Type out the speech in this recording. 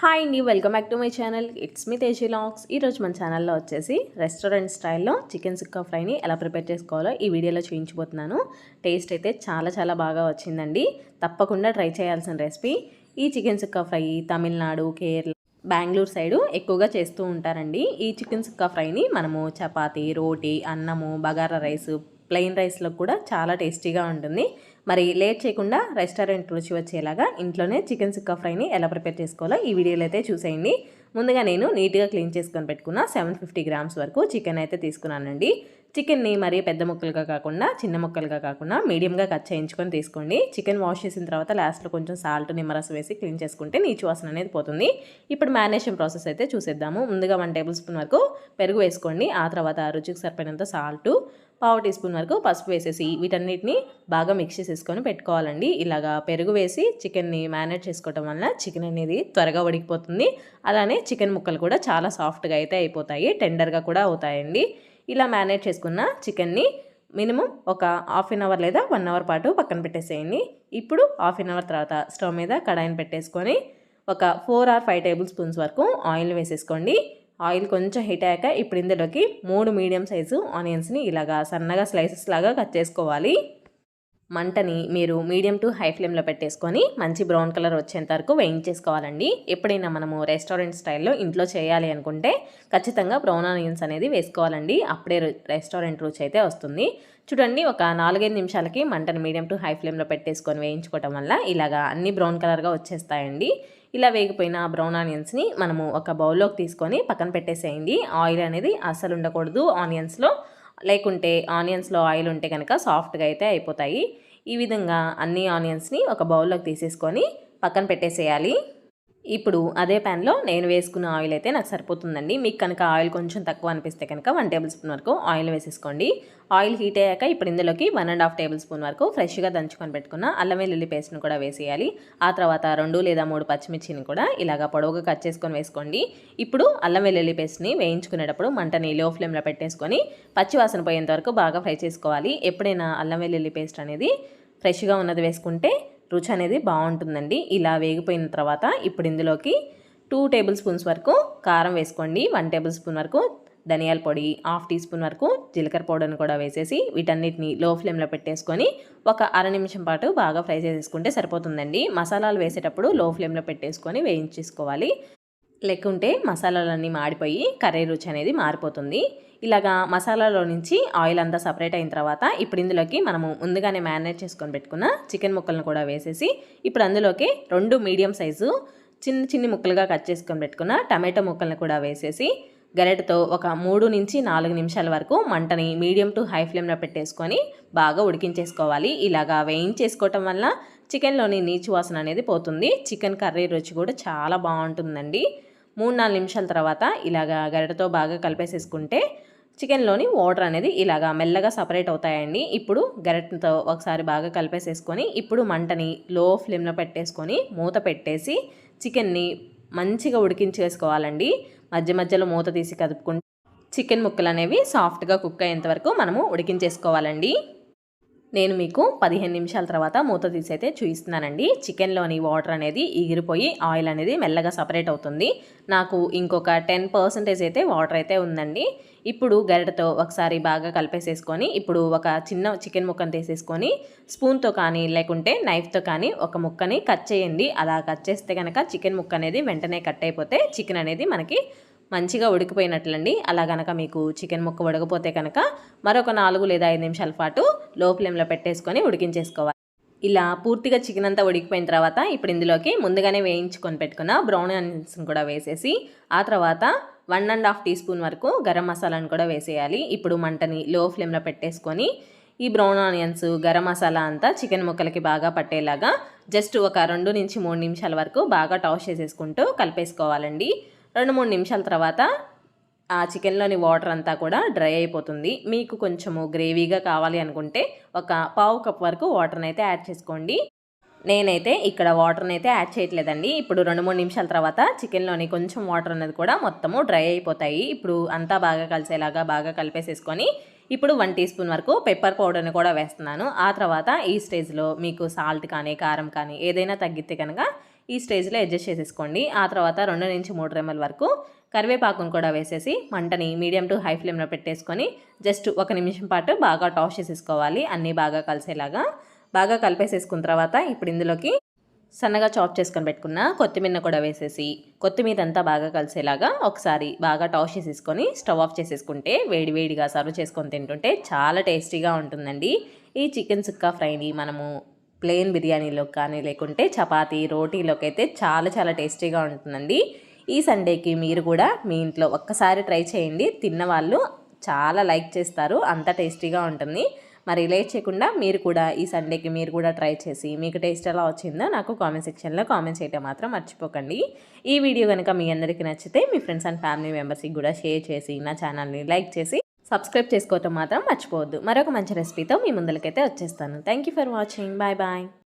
Hi అండి welcome back to my channel it's me Teji ఈరోజు మన ఛానల్లో వచ్చేసి రెస్టారెంట్ స్టైల్లో చికెన్ సుక్కా ఫ్రైని ఎలా ప్రిపేర్ చేసుకోవాలో ఈ వీడియోలో చూపించబోతున్నాను. టేస్ట్ అయితే చాలా చాలా బాగా వచ్చిందండి. తప్పకుండా ట్రై చేయాల్సిన రెసిపీ ఈ chicken sukka fry Tamil Nadu Kerala Bengaluru side ఎక్కువగా చేస్తూ ఉంటారండి. ఈ చికెన్ సుక్కా ఫ్రైని మనము చపాతీ రోటీ అన్నము బగారా రైస్ ప్లెయిన్ రైస్లో కూడా చాలా టేస్టీగా ఉంటుంది. మరి లేట్ చేయకుండా రెస్టారెంట్ రుచి వచ్చేలాగా ఇంట్లోనే చికెన్ సుక్కా ఫ్రైని ఎలా ప్రిపేర్ చేసుకోవాలో ఈ వీడియోలో అయితే చూసేయండి. ముందుగా నేను నీట్గా క్లీన్ చేసుకొని పెట్టుకున్న సెవెన్ ఫిఫ్టీ గ్రామ్స్ వరకు చికెన్ అయితే తీసుకున్నానండి. చికెన్ని మరీ పెద్ద ముక్కలుగా కాకుండా చిన్న ముక్కలుగా కాకుండా మీడియంగా కట్ చేయించుకొని తీసుకోండి. చికెన్ వాష్ చేసిన తర్వాత లాస్ట్లో కొంచెం సాల్ట్ నిమ్మరసం వేసి క్లీన్ చేసుకుంటే నీచు వాసన అనేది పోతుంది. ఇప్పుడు మ్యారినేషన్ ప్రాసెస్ అయితే చూసేద్దాము. ముందుగా వన్ టేబుల్ స్పూన్ వరకు పెరుగు వేసుకోండి. ఆ తర్వాత రుచికి సరిపోయినంత సాల్ట్ పావు టీ స్పూన్ వరకు పసుపు వేసేసి వీటన్నిటిని బాగా మిక్స్ చేసేసుకొని పెట్టుకోవాలండి. ఇలాగా పెరుగు వేసి చికెన్ని మ్యారినేట్ చేసుకోవటం వల్ల చికెన్ అనేది త్వరగా ఉడికిపోతుంది. అలానే చికెన్ ముక్కలు కూడా చాలా సాఫ్ట్గా అయితే అయిపోతాయి. టెండర్గా కూడా అవుతాయండి. ఇలా మ్యారినేట్ చేసుకున్న చికెన్ని మినిమం ఒక హాఫ్ అన్ అవర్ లేదా వన్ అవర్ పాటు పక్కన పెట్టేసేయండి. ఇప్పుడు హాఫ్ అన్ అవర్ తర్వాత స్టవ్ మీద కడాయిని పెట్టేసుకొని ఒక four or five tablespoons వరకు ఆయిల్ వేసేసుకోండి. ఆయిల్ కొంచెం హీట్ అయ్యాక ఇప్పుడు ఇందులోకి మూడు మీడియం సైజు ఆనియన్స్ని ఇలాగా సన్నగా స్లైసెస్ లాగా కట్ చేసుకోవాలి. మంటని మీరు మీడియం టు హై ఫ్లేమ్లో పెట్టేసుకొని మంచి బ్రౌన్ కలర్ వచ్చేంత వరకు వేయించేసుకోవాలండి. ఎప్పుడైనా మనము రెస్టారెంట్ స్టైల్లో ఇంట్లో చేయాలి అనుకుంటే ఖచ్చితంగా బ్రౌన్ ఆనియన్స్ అనేది వేసుకోవాలండి. అప్పుడే రెస్టారెంట్ రుచి అయితే వస్తుంది. చూడండి ఒక నాలుగైదు నిమిషాలకి మంటను మీడియం టు హై ఫ్లేమ్లో పెట్టేసుకొని వేయించుకోవటం వల్ల ఇలాగా అన్ని బ్రౌన్ కలర్గా వచ్చేస్తాయండి. ఇలా వేగిపోయిన బ్రౌన్ ఆనియన్స్ని మనము ఒక బౌల్లోకి తీసుకొని పక్కన పెట్టేసేయండి. ఆయిల్ అనేది అస్సలు ఉండకూడదు ఆనియన్స్లో. లేకుంటే ఆనియన్స్లో ఆయిల్ ఉంటే కనుక సాఫ్ట్గా అయితే అయిపోతాయి. ఈ విధంగా అన్ని ఆనియన్స్ని ఒక బౌల్లోకి తీసేసుకొని పక్కన పెట్టేసేయాలి. ఇప్పుడు అదే ప్యాన్లో నేను వేసుకున్న ఆయిల్ అయితే నాకు సరిపోతుందండి. మీకు కనుక ఆయిల్ కొంచెం తక్కువ అనిపిస్తే కనుక వన్ టేబుల్ స్పూన్ వరకు ఆయిల్ వేసేసుకోండి. ఆయిల్ హీట్ అయ్యాక ఇప్పుడు ఇందులోకి one and half tablespoon వరకు ఫ్రెష్గా దంచుకొని పెట్టుకున్న అల్లం వెల్లుల్లి పేస్ట్ని కూడా వేసేయాలి. ఆ తర్వాత రెండు లేదా మూడు పచ్చిమిర్చిని కూడా ఇలాగ పొడవుగా కట్ చేసుకొని వేసుకోండి. ఇప్పుడు అల్లం వెల్లుల్లి పేస్ట్ని వేయించుకునేటప్పుడు మంటని లో ఫ్లేమ్లో పెట్టేసుకొని పచ్చివాసన పోయేంత వరకు బాగా ఫ్రై చేసుకోవాలి. ఎప్పుడైనా అల్లం వెల్లుల్లి పేస్ట్ అనేది ఫ్రెష్గా ఉన్నది వేసుకుంటే రుచి అనేది బాగుంటుందండి. ఇలా వేగిపోయిన తర్వాత ఇప్పుడు ఇందులోకి టూ టేబుల్ స్పూన్స్ వరకు కారం వేసుకోండి. వన్ టేబుల్ స్పూన్ వరకు ధనియాల పొడి హాఫ్ టీ స్పూన్ వరకు జీలకర్ర పౌడర్ని కూడా వేసేసి వీటన్నిటిని లో ఫ్లేమ్లో పెట్టేసుకొని ఒక అర నిమిషం పాటు బాగా ఫ్రై చేసేసుకుంటే సరిపోతుందండి. మసాలాలు వేసేటప్పుడు లో ఫ్లేమ్లో పెట్టేసుకొని వేయించేసుకోవాలి. లేకుంటే మసాలాలన్నీ మాడిపోయి కర్రీ రుచి అనేది మారిపోతుంది. ఇలాగా మసాలాలో నుంచి ఆయిల్ అంతా సపరేట్ అయిన తర్వాత ఇప్పుడు ఇందులోకి మనము ముందుగానే మ్యారినేట్ చేసుకొని పెట్టుకున్న చికెన్ ముక్కలను కూడా వేసేసి ఇప్పుడు అందులోకి రెండు మీడియం సైజు చిన్న చిన్ని ముక్కలుగా కట్ చేసుకొని పెట్టుకున్న టమాటో ముక్కలను కూడా వేసేసి గరెటతో ఒక మూడు నుంచి నాలుగు నిమిషాల వరకు మంటని మీడియం టు హై ఫ్లేమ్లో పెట్టేసుకొని బాగా ఉడికించేసుకోవాలి. ఇలాగా వేయించేసుకోవటం వల్ల చికెన్లోని నీచు వాసన అనేది పోతుంది. చికెన్ కర్రీ రుచి కూడా చాలా బాగుంటుందండి. మూడు నాలుగు నిమిషాల తర్వాత ఇలాగా గరిటతో బాగా కలిపేసేసుకుంటే చికెన్లోని వాటర్ అనేది ఇలాగా మెల్లగా సపరేట్ అవుతాయండి. ఇప్పుడు గరిటతో ఒకసారి బాగా కలిపేసేసుకొని ఇప్పుడు మంటని లో ఫ్లేమ్లో పెట్టేసుకొని మూత పెట్టేసి చికెన్ని మంచిగా ఉడికించేసుకోవాలండి. మధ్య మధ్యలో మూత తీసి కదుపుకుంటే చికెన్ ముక్కలు అనేవి సాఫ్ట్గా కుక్ అయ్యేంత వరకు మనము ఉడికించేసుకోవాలండి. నేను మీకు పదిహేను నిమిషాల తర్వాత మూత తీసి అయితే చూపిస్తున్నానండి చికెన్లోని వాటర్ అనేది ఎగిరిపోయి ఆయిల్ అనేది మెల్లగా సపరేట్ అవుతుంది. నాకు ఇంకొక టెన్ పర్సెంటేజ్ అయితే వాటర్ అయితే ఉందండి. ఇప్పుడు గరిటతో ఒకసారి బాగా కలిపేసేసుకొని ఇప్పుడు ఒక చిన్న చికెన్ ముక్కను తీసేసుకొని స్పూన్తో కానీ లేకుంటే నైఫ్తో కానీ ఒక ముక్కని కట్ చేయండి. అలా కట్ చేస్తే కనుక చికెన్ ముక్క అనేది వెంటనే కట్ అయిపోతే చికెన్ అనేది మనకి మంచిగా ఉడికిపోయినట్లండి. అలా కనుక మీకు చికెన్ ముక్క ఉడకపోతే కనుక మరొక నాలుగు లేదా ఐదు నిమిషాల పాటు లో ఫ్లేమ్లో పెట్టేసుకొని ఉడికించేసుకోవాలి. ఇలా పూర్తిగా చికెన్ అంతా ఉడికిపోయిన తర్వాత ఇప్పుడు ఇందులోకి ముందుగానే వేయించుకొని పెట్టుకున్న బ్రౌన్ ఆనియన్స్ని కూడా వేసేసి ఆ తర్వాత one and half teaspoon వరకు గరం మసాలాను కూడా వేసేయాలి. ఇప్పుడు మంటని లో ఫ్లేమ్లో పెట్టేసుకొని ఈ బ్రౌన్ ఆనియన్స్ గరం మసాలా అంతా చికెన్ ముక్కలకి బాగా పట్టేలాగా జస్ట్ ఒక రెండు నుంచి మూడు నిమిషాల వరకు బాగా టాస్ చేసేసుకుంటూ కలిపేసుకోవాలండి. రెండు మూడు నిమిషాల తర్వాత ఆ చికెన్లోని వాటర్ అంతా కూడా డ్రై అయిపోతుంది. మీకు కొంచెము గ్రేవీగా కావాలి అనుకుంటే ఒక పావు కప్ వరకు వాటర్ని అయితే యాడ్ చేసుకోండి. నేనైతే ఇక్కడ వాటర్ని అయితే యాడ్ చేయట్లేదండి. ఇప్పుడు రెండు మూడు నిమిషాల తర్వాత చికెన్లోని కొంచెం వాటర్ అనేది కూడా మొత్తము డ్రై అయిపోతాయి. ఇప్పుడు అంతా బాగా కలిసేలాగా బాగా కలిపేసేసుకొని ఇప్పుడు వన్ టీ స్పూన్ వరకు పెప్పర్ పౌడర్ని కూడా వేస్తున్నాను. ఆ తర్వాత ఈ స్టేజ్లో మీకు సాల్ట్ కానీ కారం కానీ ఏదైనా తగ్గితే కనుక ఈ స్టేజ్లో అడ్జస్ట్ చేసేసుకోండి. ఆ తర్వాత రెండు నుంచి మూడు రెమ్మల వరకు కరివేపాకును కూడా వేసేసి మంటని మీడియం టు హై ఫ్లేమ్లో పెట్టేసుకొని జస్ట్ ఒక నిమిషం పాటు బాగా టాస్ చేసేసుకోవాలి. అన్నీ బాగా కలిసేలాగా. బాగా కలిపేసేసుకున్న తర్వాత ఇప్పుడు ఇందులోకి సన్నగా చాప్ చేసుకొని పెట్టుకున్న కొత్తిమీర కూడా వేసేసి కొత్తిమీర అంతా బాగా కలిసేలాగా ఒకసారి బాగా టాష్ చేసేసుకొని స్టవ్ ఆఫ్ చేసేసుకుంటే వేడి వేడిగా సర్వ్ చేసుకొని తింటుంటే చాలా టేస్టీగా ఉంటుందండి. ఈ చికెన్ సుక్కా ఫ్రైని మనము ప్లెయిన్ బిర్యానీలో కానీ లేకుంటే చపాతీ రోటీలోకి అయితే చాలా చాలా టేస్టీగా ఉంటుందండి. ఈ సండేకి మీరు కూడా మీ ఇంట్లో ఒక్కసారి ట్రై చేయండి. తిన్న వాళ్ళు చాలా లైక్ చేస్తారు. అంత టేస్టీగా ఉంటుంది. మరి లేట్ చేయకుండా మీరు కూడా ఈ సండేకి మీరు కూడా ట్రై చేసి మీకు టేస్ట్ ఎలా వచ్చిందో నాకు కామెంట్ సెక్షన్లో కామెంట్ చేయటం మాత్రం మర్చిపోకండి. ఈ వీడియో కనుక మీ అందరికీ నచ్చితే మీ ఫ్రెండ్స్ అండ్ ఫ్యామిలీ మెంబర్స్కి కూడా షేర్ చేసి నా ఛానల్ని లైక్ చేసి సబ్స్క్రైబ్ చేసుకోవటం మాత్రం మర్చిపోవద్దు. మరొక మంచి రెసిపీతో మీ ముందరికైతే వచ్చేస్తాను. Thank you for watching bye bye